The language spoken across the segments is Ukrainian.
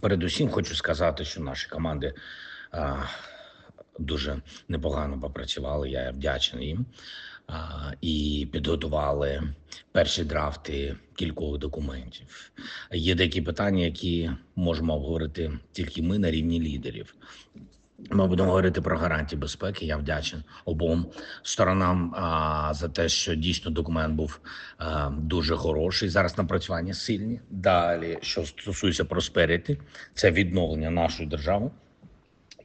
Передусім хочу сказати, що наші команди а, дуже непогано попрацювали. Я вдячний їм. А, і підготували перші драфти кількох документів. Є деякі питання, які можемо обговорити тільки ми на рівні лідерів. Ми будемо говорити про гарантії безпеки. Я вдячен обом сторонам а, за те, що дійсно документ був а, дуже хороший. Зараз напрацювання сильні. Далі, що стосується просперіти, це відновлення нашої держави.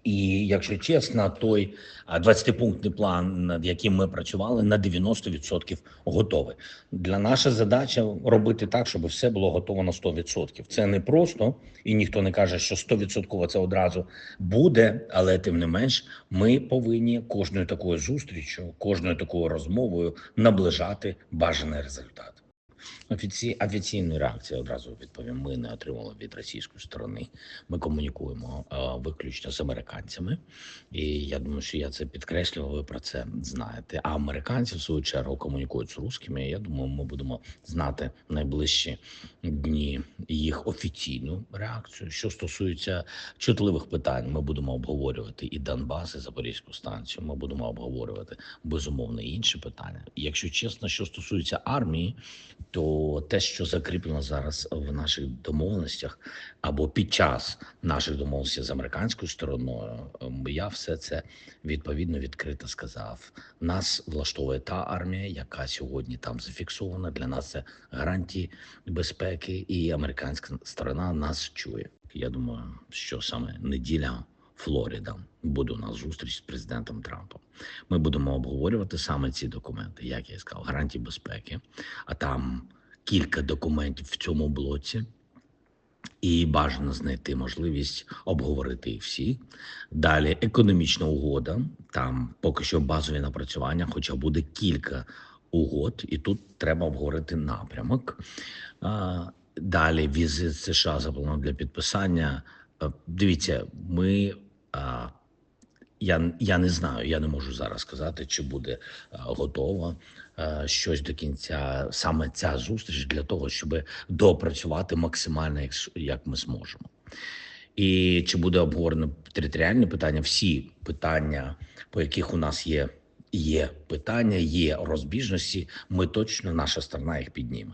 І якщо чесно, той а, 20-пунктний план, над яким ми працювали, на 90% готовий. Для наша задача робити так, щоб все було готово на 100%. Це не просто, і ніхто не каже, що 100% це одразу буде, але тим не менш, ми повинні кожною такою зустрічю, кожною такою розмовою наближати бажаний результат. Офіці... Офіційної реакції одразу відповім. Ми не отримали від російської сторони. Ми комунікуємо е, виключно з американцями, і я думаю, що я це підкреслював. Ви про це знаєте. А американці в свою чергу комунікують з русскими. Я думаю, ми будемо знати найближчі дні їх офіційну реакцію. Що стосується чутливих питань, ми будемо обговорювати і Донбас, і Запорізьку станцію. Ми будемо обговорювати безумовно і інші питання. Якщо чесно, що стосується армії, то те, що закріплено зараз в наших домовленостях, або під час наших домовленостей з американською стороною, ем, я все це відповідно відкрито сказав. Нас влаштовує та армія, яка сьогодні там зафіксована. Для нас це гарантії безпеки, і американська сторона нас чує. Я думаю, що саме неділя. Флорида буде у нас зустріч з президентом Трампом. Ми будемо обговорювати саме ці документи, як я сказав, гарантії безпеки. А там кілька документів в цьому блоці, і бажано знайти можливість обговорити їх всі. Далі економічна угода. Там поки що базові напрацювання, хоча буде кілька угод, і тут треба обговорити напрямок. Далі візит США заплановано для підписання. Дивіться, ми. Я, я не знаю, я не можу зараз сказати, чи буде а, готова щось до кінця саме ця зустріч для того, щоб доопрацювати максимально, як ми зможемо. І чи буде обговорено територіальне питання? Всі питання, по яких у нас є, є питання, є розбіжності. Ми точно наша сторона їх підніме.